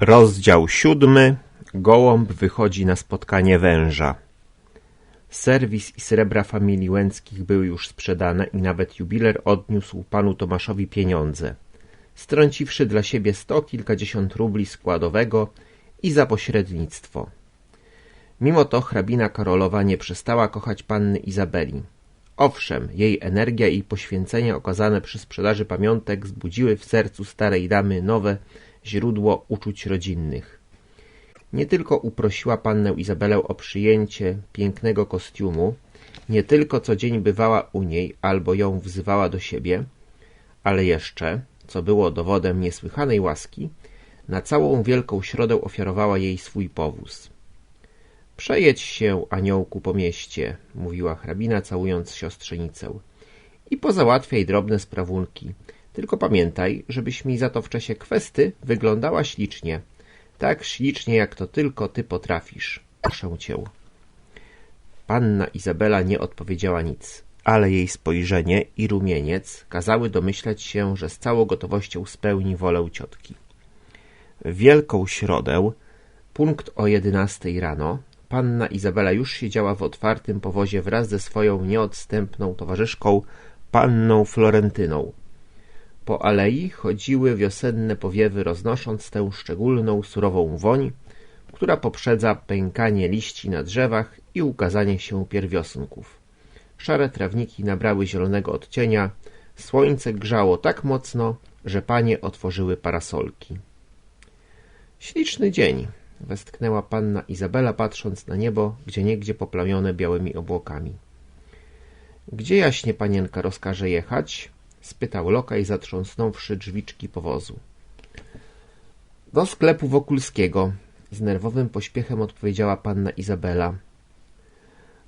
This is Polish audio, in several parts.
Rozdział siódmy. Gołąb wychodzi na spotkanie węża. Serwis i srebra familii Łęckich były już sprzedane i nawet jubiler odniósł panu Tomaszowi pieniądze, strąciwszy dla siebie sto kilkadziesiąt rubli składowego i za pośrednictwo. Mimo to hrabina Karolowa nie przestała kochać panny Izabeli. Owszem, jej energia i poświęcenie okazane przy sprzedaży pamiątek wzbudziły w sercu starej damy nowe źródło uczuć rodzinnych. Nie tylko uprosiła pannę Izabelę o przyjęcie pięknego kostiumu, nie tylko co dzień bywała u niej albo ją wzywała do siebie, ale jeszcze, co było dowodem niesłychanej łaski, na całą Wielką Środę ofiarowała jej swój powóz. Przejedź się, aniołku, po mieście, mówiła hrabina, całując siostrzenicę. I pozałatwiaj drobne sprawunki. Tylko pamiętaj, żebyś mi za to w czasie kwesty wyglądała ślicznie. Tak ślicznie, jak to tylko ty potrafisz. Proszę cię. Panna Izabela nie odpowiedziała nic, ale jej spojrzenie i rumieniec kazały domyśleć się, że z całą gotowością spełni wolę ciotki. W Wielką Środę, punkt o jedenastej rano, panna Izabela już siedziała w otwartym powozie wraz ze swoją nieodstępną towarzyszką, panną Florentyną. Po alei chodziły wiosenne powiewy, roznosząc tę szczególną, surową woń, która poprzedza pękanie liści na drzewach i ukazanie się pierwiosnków. Szare trawniki nabrały zielonego odcienia, słońce grzało tak mocno, że panie otworzyły parasolki. Śliczny dzień, westchnęła panna Izabela, patrząc na niebo, gdzie niegdzie poplamione białymi obłokami. Gdzie jaśnie panienka rozkaże jechać? Spytał lokaj, zatrząsnąwszy drzwiczki powozu. Do sklepu Wokulskiego, z nerwowym pośpiechem odpowiedziała panna Izabela.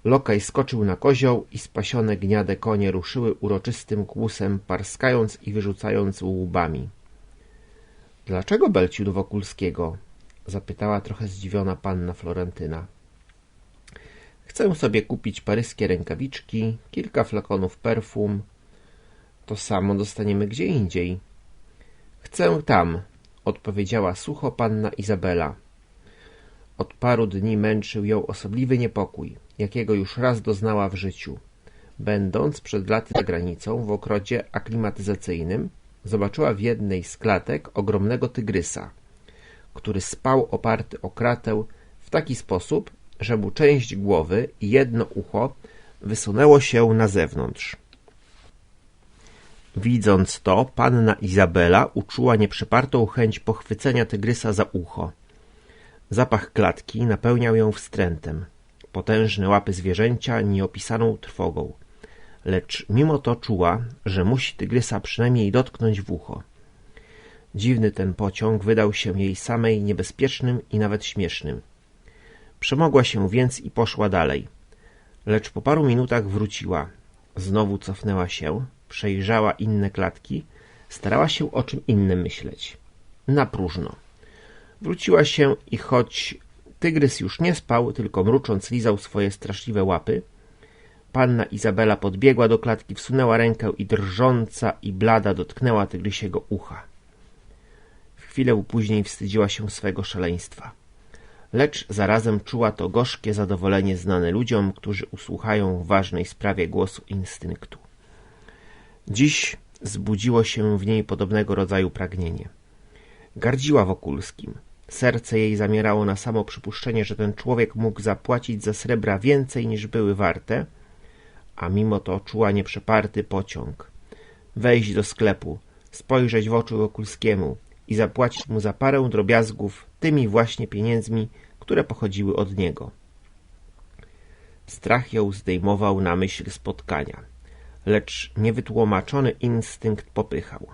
Lokaj skoczył na kozioł i spasione gniade konie ruszyły uroczystym kłusem, parskając i wyrzucając łbami. Dlaczego belciu do Wokulskiego? zapytała trochę zdziwiona panna Florentyna. Chcę sobie kupić paryskie rękawiczki, kilka flakonów perfum. To samo dostaniemy gdzie indziej. Chcę tam, odpowiedziała sucho panna Izabela. Od paru dni męczył ją osobliwy niepokój, jakiego już raz doznała w życiu. Będąc przed laty za granicą w okrodzie aklimatyzacyjnym, zobaczyła w jednej z klatek ogromnego tygrysa, który spał oparty o kratę w taki sposób, że mu część głowy i jedno ucho wysunęło się na zewnątrz. Widząc to, panna Izabela uczuła nieprzepartą chęć pochwycenia tygrysa za ucho. Zapach klatki napełniał ją wstrętem. Potężne łapy zwierzęcia nieopisaną trwogą. Lecz mimo to czuła, że musi tygrysa przynajmniej dotknąć w ucho. Dziwny ten pociąg wydał się jej samej niebezpiecznym i nawet śmiesznym. Przemogła się więc i poszła dalej. Lecz po paru minutach wróciła. Znowu cofnęła się, przejrzała inne klatki, starała się o czym innym myśleć. Na próżno. Wróciła się i choć tygrys już nie spał, tylko mrucząc lizał swoje straszliwe łapy, panna Izabela podbiegła do klatki, wsunęła rękę i drżąca i blada dotknęła tygrysiego ucha. W chwilę później wstydziła się swego szaleństwa. Lecz zarazem czuła to gorzkie zadowolenie znane ludziom, którzy usłuchają w ważnej sprawie głosu instynktu. Dziś zbudziło się w niej podobnego rodzaju pragnienie. Gardziła Wokulskim. Serce jej zamierało na samo przypuszczenie, że ten człowiek mógł zapłacić za srebra więcej niż były warte, a mimo to czuła nieprzeparty pociąg. Wejść do sklepu, spojrzeć w oczy Wokulskiemu i zapłacić mu za parę drobiazgów tymi właśnie pieniędzmi, które pochodziły od niego. Strach ją zdejmował na myśl spotkania, lecz niewytłumaczony instynkt popychał.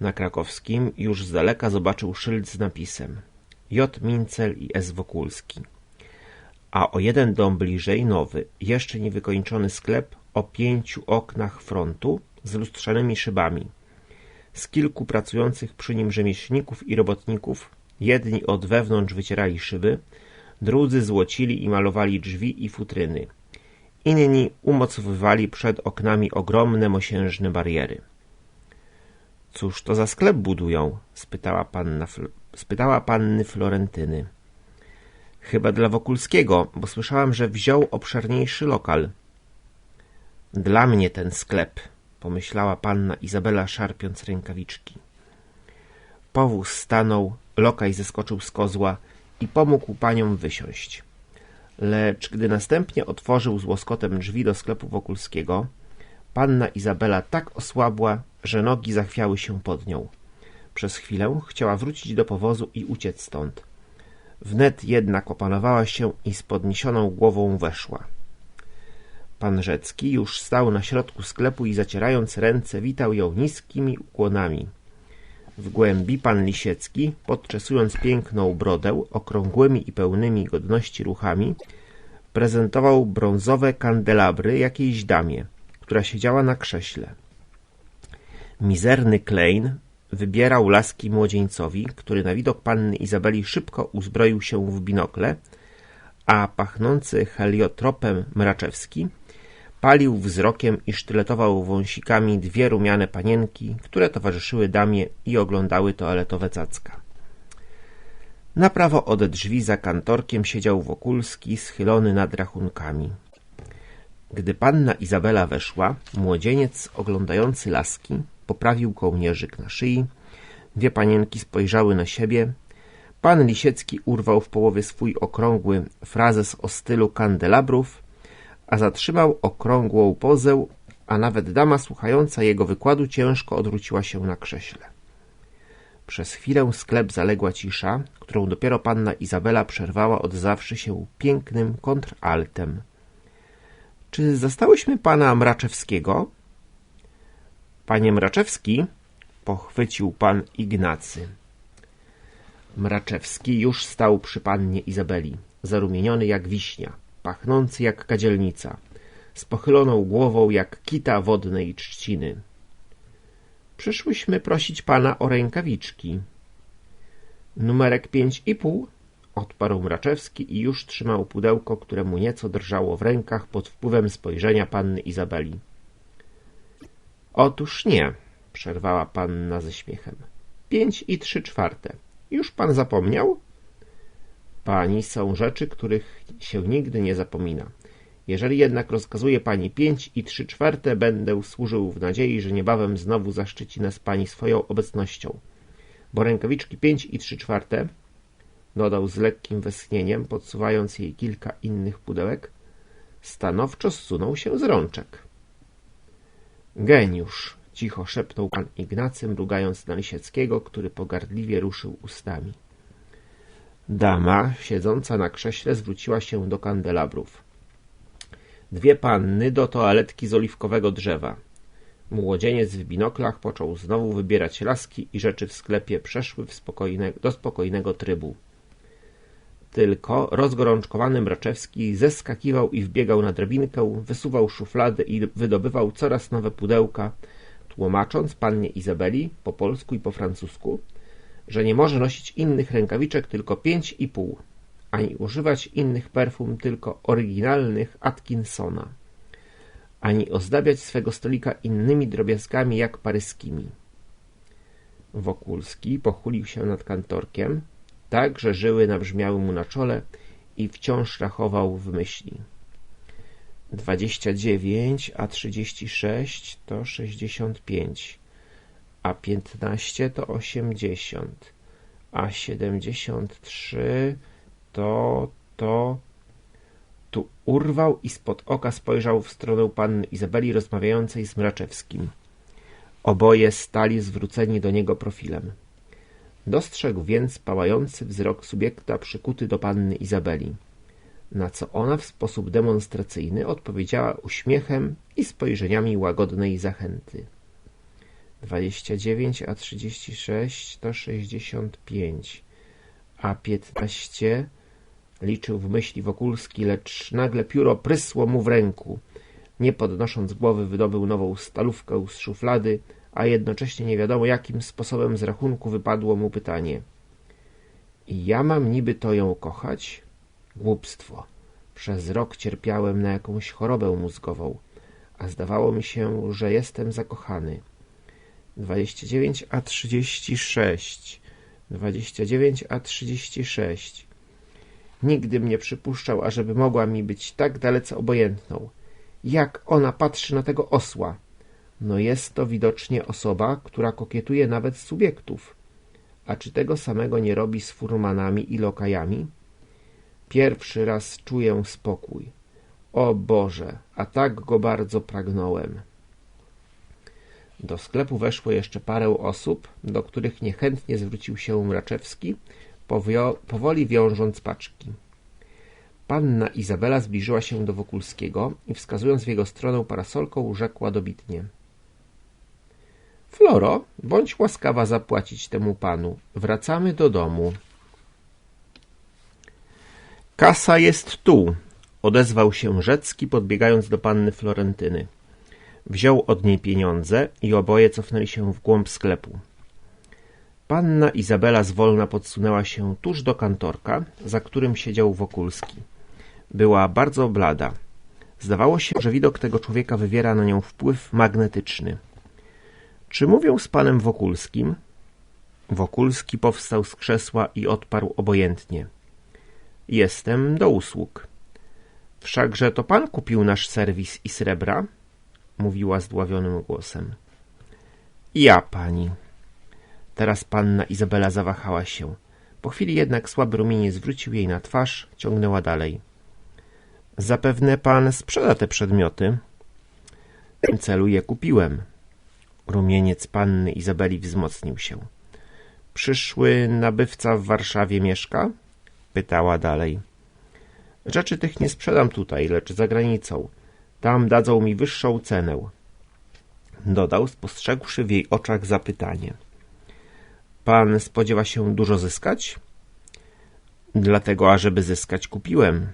Na krakowskim już z daleka zobaczył szyld z napisem J. Mincel i S. Wokulski. A o jeden dom bliżej nowy, jeszcze niewykończony sklep o pięciu oknach frontu z lustrzanymi szybami. Z kilku pracujących przy nim rzemieślników i robotników jedni od wewnątrz wycierali szyby, drudzy złocili i malowali drzwi i futryny. Inni umocowywali przed oknami ogromne mosiężne bariery. Cóż to za sklep budują? spytała panna, spytała panny Florentyny. Chyba dla Wokulskiego, bo słyszałam, że wziął obszerniejszy lokal. Dla mnie ten sklep, pomyślała panna Izabela, szarpiąc rękawiczki. Powóz stanął, lokaj zeskoczył z kozła i pomógł paniom wysiąść. Lecz gdy następnie otworzył z łoskotem drzwi do sklepu Wokulskiego, panna Izabela tak osłabła, że nogi zachwiały się pod nią. Przez chwilę chciała wrócić do powozu i uciec stąd. Wnet jednak opanowała się i z podniesioną głową weszła. Pan Rzecki już stał na środku sklepu i zacierając ręce witał ją niskimi ukłonami. W głębi pan Lisiecki, podczesując piękną brodę okrągłymi i pełnymi godności ruchami, prezentował brązowe kandelabry jakiejś damie, która siedziała na krześle. Mizerny Klein wybierał laski młodzieńcowi, który na widok panny Izabeli szybko uzbroił się w binokle, a pachnący heliotropem Mraczewski palił wzrokiem i sztyletował wąsikami dwie rumiane panienki, które towarzyszyły damie i oglądały toaletowe cacka. Na prawo od drzwi za kantorkiem siedział Wokulski schylony nad rachunkami. Gdy panna Izabela weszła, młodzieniec oglądający laski poprawił kołnierzyk na szyi, dwie panienki spojrzały na siebie, pan Lisiecki urwał w połowie swój okrągły frazes o stylu kandelabrów, a zatrzymał okrągłą pozę, a nawet dama słuchająca jego wykładu ciężko odwróciła się na krześle. Przez chwilę sklep zaległa cisza, którą dopiero panna Izabela przerwała odzawszy się pięknym kontraltem. — Czy zastałyśmy pana Mraczewskiego? Panie Mraczewski, pochwycił pan Ignacy. Mraczewski już stał przy pannie Izabeli, zarumieniony jak wiśnia, pachnący jak kadzielnica, z pochyloną głową jak kita wodnej trzciny. Przyszłyśmy prosić pana o rękawiczki. Numerek pięć i pół, odparł Mraczewski i już trzymał pudełko, które mu nieco drżało w rękach pod wpływem spojrzenia panny Izabeli. Otóż nie, przerwała panna ze śmiechem. Pięć i trzy czwarte. Już pan zapomniał? Pani są rzeczy, których się nigdy nie zapomina. Jeżeli jednak rozkazuje pani pięć i trzy czwarte, będę służył w nadziei, że niebawem znowu zaszczyci nas pani swoją obecnością. Bo rękawiczki pięć i trzy czwarte, dodał z lekkim westchnieniem, podsuwając jej kilka innych pudełek, stanowczo zsunął się z rączek. Geniusz! cicho szepnął pan Ignacy, mrugając na Lisieckiego, który pogardliwie ruszył ustami. Dama, siedząca na krześle, zwróciła się do kandelabrów. Dwie panny do toaletki z oliwkowego drzewa. Młodzieniec w binoklach począł znowu wybierać laski i rzeczy w sklepie przeszły spokojne, do spokojnego trybu. Tylko rozgorączkowany Mraczewski zeskakiwał i wbiegał na drabinkę, wysuwał szuflady i wydobywał coraz nowe pudełka, tłumacząc pannie Izabeli po polsku i po francusku, że nie może nosić innych rękawiczek tylko pięć i pół, ani używać innych perfum tylko oryginalnych Atkinsona, ani ozdabiać swego stolika innymi drobiazgami jak paryskimi. Wokulski pochylił się nad kantorkiem, tak, że żyły nabrzmiały mu na czole i wciąż rachował w myśli. Dwadzieścia dziewięć, a trzydzieści sześć to sześćdziesiąt a piętnaście to osiemdziesiąt, a siedemdziesiąt trzy to, to... Tu urwał i spod oka spojrzał w stronę panny Izabeli rozmawiającej z Mraczewskim. Oboje stali zwróceni do niego profilem. Dostrzegł więc pałający wzrok subiekta przykuty do panny Izabeli, na co ona w sposób demonstracyjny odpowiedziała uśmiechem i spojrzeniami łagodnej zachęty. Dwadzieścia dziewięć a trzydzieści sześć to sześćdziesiąt pięć, a piętnaście liczył w myśli Wokulski, lecz nagle pióro prysło mu w ręku. Nie podnosząc głowy wydobył nową stalówkę z szuflady a jednocześnie nie wiadomo jakim sposobem z rachunku wypadło mu pytanie. I ja mam niby to ją kochać? Głupstwo. Przez rok cierpiałem na jakąś chorobę mózgową, a zdawało mi się, że jestem zakochany. Dwadzieścia dziewięć a trzydzieści sześć. 29 a 36. Nigdy nie przypuszczał, ażeby mogła mi być tak dalece obojętną. Jak ona patrzy na tego osła! No jest to widocznie osoba, która kokietuje nawet z subiektów. A czy tego samego nie robi z furmanami i lokajami? Pierwszy raz czuję spokój. O Boże, a tak go bardzo pragnąłem. Do sklepu weszło jeszcze parę osób, do których niechętnie zwrócił się Mraczewski, powoli wiążąc paczki. Panna Izabela zbliżyła się do Wokulskiego i wskazując w jego stronę parasolką, rzekła dobitnie. Floro, bądź łaskawa zapłacić temu panu. Wracamy do domu. Kasa jest tu, odezwał się Rzecki, podbiegając do panny Florentyny. Wziął od niej pieniądze i oboje cofnęli się w głąb sklepu. Panna Izabela zwolna podsunęła się tuż do kantorka, za którym siedział Wokulski. Była bardzo blada. Zdawało się, że widok tego człowieka wywiera na nią wpływ magnetyczny. Czy mówią z panem Wokulskim? Wokulski powstał z krzesła i odparł obojętnie. Jestem do usług. Wszakże to pan kupił nasz serwis i srebra? Mówiła zdławionym głosem. Ja, pani. Teraz panna Izabela zawahała się. Po chwili jednak słaby rumieniec zwrócił jej na twarz, ciągnęła dalej. Zapewne pan sprzeda te przedmioty. W tym celu je kupiłem. Rumieniec panny Izabeli wzmocnił się. Przyszły nabywca w Warszawie mieszka? Pytała dalej. Rzeczy tych nie sprzedam tutaj, lecz za granicą. Tam dadzą mi wyższą cenę. Dodał, spostrzegłszy w jej oczach zapytanie. Pan spodziewa się dużo zyskać? Dlatego, ażeby zyskać, kupiłem.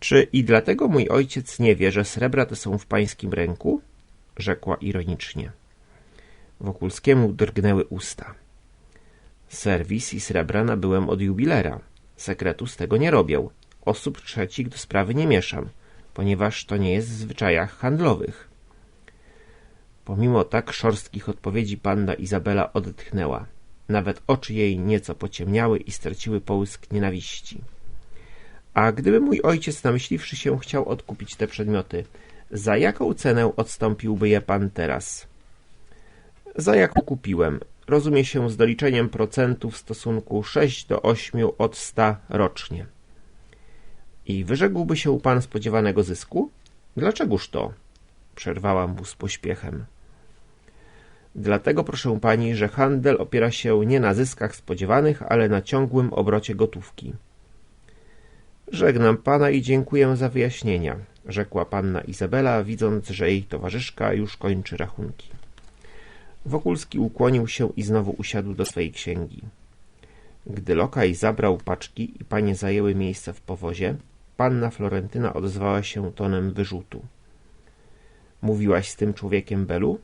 Czy i dlatego mój ojciec nie wie, że srebra te są w pańskim ręku? Rzekła ironicznie. Wokulskiemu drgnęły usta. Serwis i srebra nabyłem od jubilera. Sekretu z tego nie robię. Osób trzecich do sprawy nie mieszam, ponieważ to nie jest w zwyczajach handlowych. Pomimo tak szorstkich odpowiedzi panna Izabela odetchnęła. Nawet oczy jej nieco pociemniały i straciły połysk nienawiści. A gdyby mój ojciec, namyśliwszy się, chciał odkupić te przedmioty, za jaką cenę odstąpiłby je pan teraz? Za jaką kupiłem? Rozumie się z doliczeniem procentu w stosunku 6 do 8 od 100 rocznie. I wyrzekłby się pan spodziewanego zysku? Dlaczegoż to? Przerwała mu z pośpiechem. Dlatego, proszę pani, że handel opiera się nie na zyskach spodziewanych, ale na ciągłym obrocie gotówki. Żegnam pana i dziękuję za wyjaśnienia, rzekła panna Izabela, widząc, że jej towarzyszka już kończy rachunki. Wokulski ukłonił się i znowu usiadł do swej księgi. Gdy lokaj zabrał paczki i panie zajęły miejsce w powozie, panna Florentyna odezwała się tonem wyrzutu. Mówiłaś z tym człowiekiem, Belu?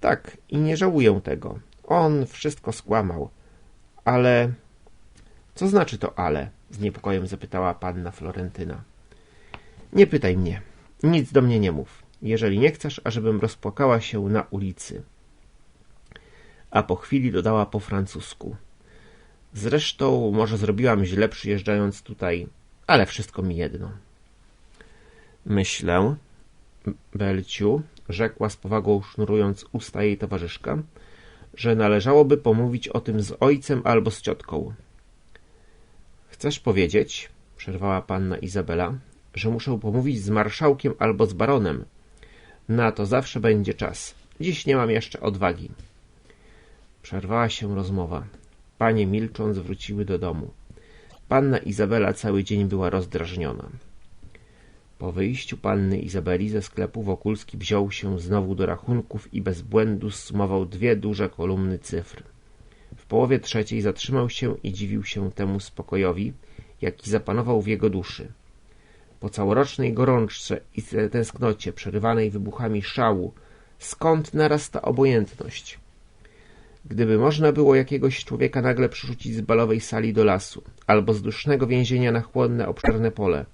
Tak, i nie żałuję tego. On wszystko skłamał. Ale... Co znaczy to ale? Z niepokojem zapytała panna Florentyna. Nie pytaj mnie. Nic do mnie nie mów. Jeżeli nie chcesz, ażebym rozpłakała się na ulicy. A po chwili dodała po francusku. Zresztą może zrobiłam źle przyjeżdżając tutaj, ale wszystko mi jedno. Myślę, Belciu, rzekła z powagą sznurując usta jej towarzyszka, że należałoby pomówić o tym z ojcem albo z ciotką. Chcesz powiedzieć, przerwała panna Izabela, że muszę pomówić z marszałkiem albo z baronem. Na to zawsze będzie czas. Dziś nie mam jeszcze odwagi. Przerwała się rozmowa. Panie milcząc wróciły do domu. Panna Izabela cały dzień była rozdrażniona. Po wyjściu panny Izabeli ze sklepu Wokulski wziął się znowu do rachunków i bez błędu sumował dwie duże kolumny cyfr. W połowie trzeciej zatrzymał się i dziwił się temu spokojowi, jaki zapanował w jego duszy. Po całorocznej gorączce i tęsknocie przerywanej wybuchami szału, skąd naraz ta obojętność? Gdyby można było jakiegoś człowieka nagle przerzucić z balowej sali do lasu, albo z dusznego więzienia na chłodne, obszerne pole,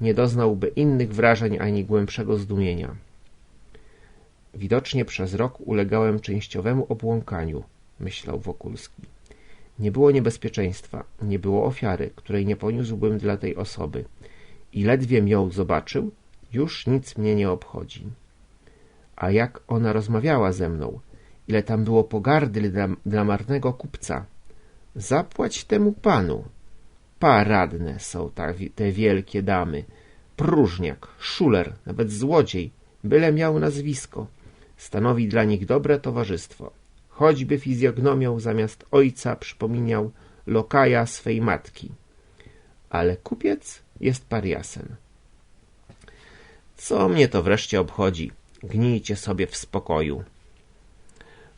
nie doznałby innych wrażeń ani głębszego zdumienia. Widocznie przez rok ulegałem częściowemu obłąkaniu, myślał Wokulski. Nie było niebezpieczeństwa, nie było ofiary, której nie poniósłbym dla tej osoby. I ledwie ją zobaczył, już nic mnie nie obchodzi. A jak ona rozmawiała ze mną, ile tam było pogardy dla, dla marnego kupca. Zapłać temu panu. Paradne są ta, te wielkie damy. Próżniak, szuler, nawet złodziej, byle miał nazwisko. Stanowi dla nich dobre towarzystwo. Choćby fizjognomią zamiast ojca przypominał lokaja swej matki. Ale kupiec jest pariasem. Co mnie to wreszcie obchodzi? Gnijcie sobie w spokoju.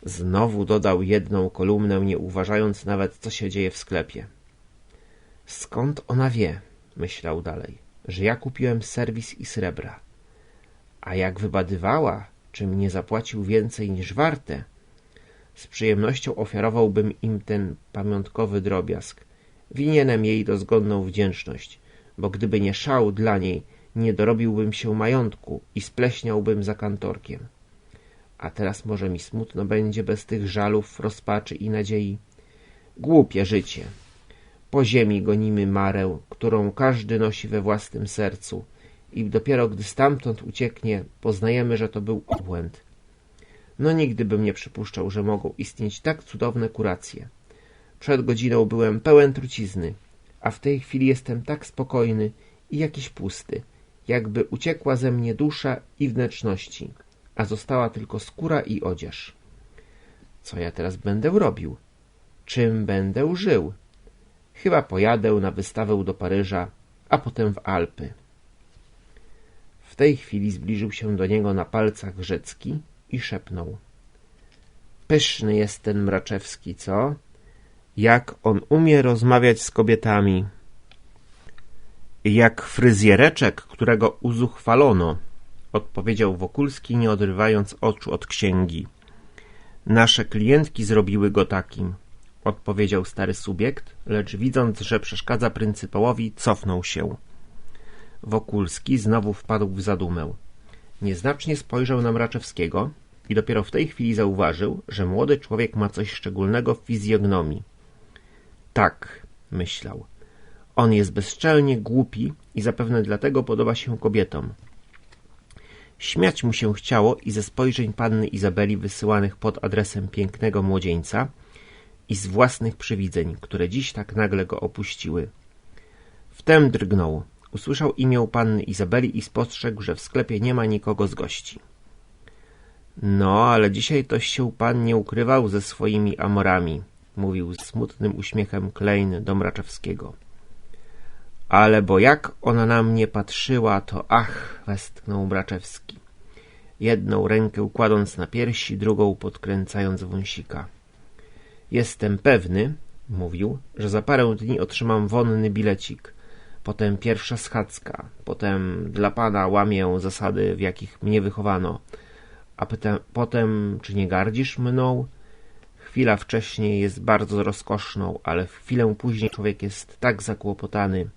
Znowu dodał jedną kolumnę, nie uważając nawet, co się dzieje w sklepie. Skąd ona wie, myślał dalej, że ja kupiłem serwis i srebra. A jak wybadywała, czym nie zapłacił więcej niż warte, z przyjemnością ofiarowałbym im ten pamiątkowy drobiazg. Winienem jej dozgonną wdzięczność, bo gdyby nie szał dla niej, nie dorobiłbym się majątku i spleśniałbym za kantorkiem. A teraz może mi smutno będzie bez tych żalów, rozpaczy i nadziei. Głupie życie. Po ziemi gonimy marę, którą każdy nosi we własnym sercu i dopiero gdy stamtąd ucieknie, poznajemy, że to był obłęd. No nigdy bym nie przypuszczał, że mogą istnieć tak cudowne kuracje. Przed godziną byłem pełen trucizny, a w tej chwili jestem tak spokojny i jakiś pusty, jakby uciekła ze mnie dusza i wnętrzności, a została tylko skóra i odzież. Co ja teraz będę robił? Czym będę żył? Chyba pojadę na wystawę do Paryża, a potem w Alpy. W tej chwili zbliżył się do niego na palcach Rzecki i szepnął. Pyszny jest ten Mraczewski, co? Jak on umie rozmawiać z kobietami. Jak fryzjereczek, którego uzuchwalono, odpowiedział Wokulski, nie odrywając oczu od księgi. Nasze klientki zrobiły go takim, odpowiedział stary subiekt, lecz widząc, że przeszkadza pryncypałowi, cofnął się. Wokulski znowu wpadł w zadumę. Nieznacznie spojrzał na Mraczewskiego i dopiero w tej chwili zauważył, że młody człowiek ma coś szczególnego w fizjognomii. Tak, myślał. On jest bezczelnie głupi i zapewne dlatego podoba się kobietom. Śmiać mu się chciało i ze spojrzeń panny Izabeli wysyłanych pod adresem pięknego młodzieńca i z własnych przywidzeń, które dziś tak nagle go opuściły. Wtem drgnął. Usłyszał imię panny Izabeli i spostrzegł, że w sklepie nie ma nikogo z gości. No, ale dzisiaj toś się pan nie ukrywał ze swoimi amorami, mówił z smutnym uśmiechem Klein do Mraczewskiego. Ale bo jak ona na mnie patrzyła, to ach, westchnął Mraczewski. Jedną rękę kładąc na piersi, drugą podkręcając wąsika. Jestem pewny, mówił, że za parę dni otrzymam wonny bilecik. Potem pierwsza schadzka, potem dla pana łamię zasady, w jakich mnie wychowano. A potem, czy nie gardzisz mną? Chwila wcześniej jest bardzo rozkoszną, ale w chwilę później człowiek jest tak zakłopotany.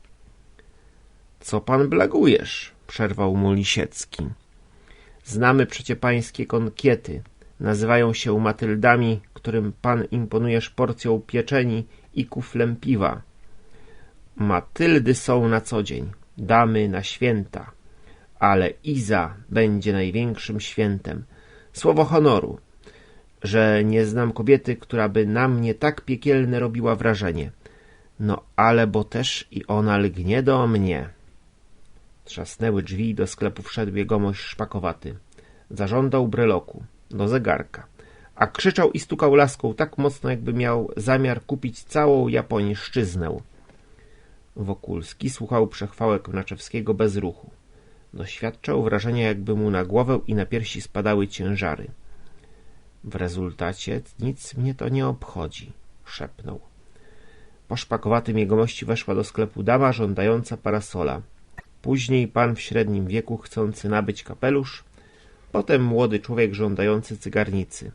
Co pan blagujesz? przerwał mu Lisiecki. Znamy przecie pańskie konkiety. Nazywają się Matyldami, którym pan imponujesz porcją pieczeni i kuflem piwa. Matyldy są na co dzień, damy na święta, ale Iza będzie największym świętem. Słowo honoru, że nie znam kobiety, która by na mnie tak piekielne robiła wrażenie. No ale bo też i ona lgnie do mnie. Trzasnęły drzwi i do sklepu wszedł jegomość szpakowaty. Zażądał breloku, do zegarka, a krzyczał i stukał laską tak mocno, jakby miał zamiar kupić całą japońszczyznę. Wokulski słuchał przechwałek Mraczewskiego bez ruchu. Doświadczał wrażenia, jakby mu na głowę i na piersi spadały ciężary. W rezultacie nic mnie to nie obchodzi, szepnął. Po szpakowatym jegomości weszła do sklepu dama żądająca parasola. Później pan w średnim wieku chcący nabyć kapelusz, potem młody człowiek żądający cygarnicy.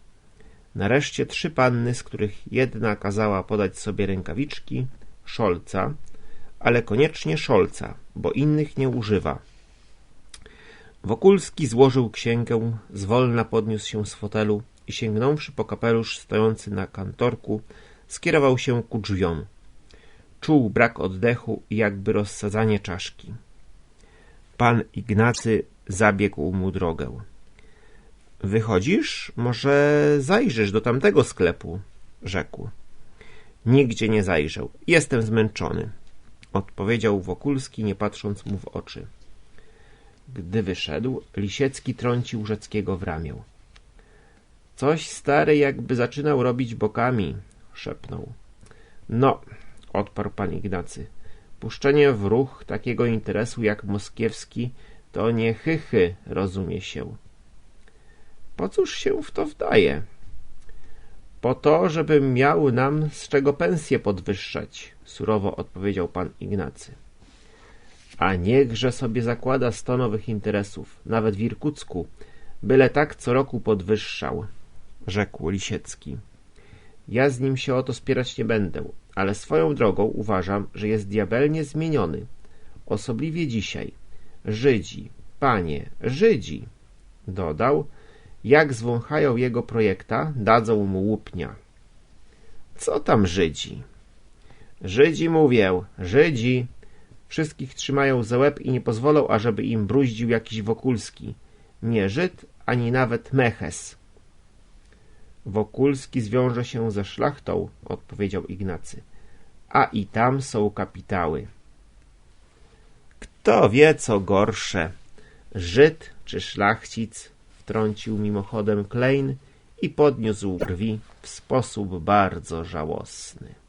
Nareszcie trzy panny, z których jedna kazała podać sobie rękawiczki, szolca, ale koniecznie szolca, bo innych nie używa. Wokulski złożył księgę, zwolna podniósł się z fotelu i sięgnąwszy po kapelusz stojący na kantorku, skierował się ku drzwiom. Czuł brak oddechu i jakby rozsadzanie czaszki. Pan Ignacy zabiegł mu drogę. Wychodzisz? Może zajrzysz do tamtego sklepu? rzekł. Nigdzie nie zajrzał. Jestem zmęczony, odpowiedział Wokulski, nie patrząc mu w oczy. Gdy wyszedł, Lisiecki trącił Rzeckiego w ramię. Coś stary jakby zaczynał robić bokami, szepnął. No, odparł pan Ignacy. Puszczenie w ruch takiego interesu jak moskiewski to nie chychy, rozumie się. Po cóż się w to wdaje? Po to, żeby miał nam z czego pensję podwyższać, surowo odpowiedział pan Ignacy. A niechże sobie zakłada sto nowych interesów, nawet w Irkucku, byle tak co roku podwyższał, rzekł Lisiecki. Ja z nim się o to spierać nie będę, ale swoją drogą uważam, że jest diabelnie zmieniony. Osobliwie dzisiaj. Żydzi, panie, Żydzi, dodał, jak zwąchają jego projekta, dadzą mu łupnia. Co tam Żydzi? Żydzi mówię, Żydzi. Wszystkich trzymają za łeb i nie pozwolą, ażeby im bruździł jakiś Wokulski. Nie Żyd, ani nawet Meches. Wokulski zwiąże się ze szlachtą, odpowiedział Ignacy. A i tam są kapitały. Kto wie, co gorsze, Żyd czy szlachcic, wtrącił mimochodem Klein i podniósł brwi w sposób bardzo żałosny.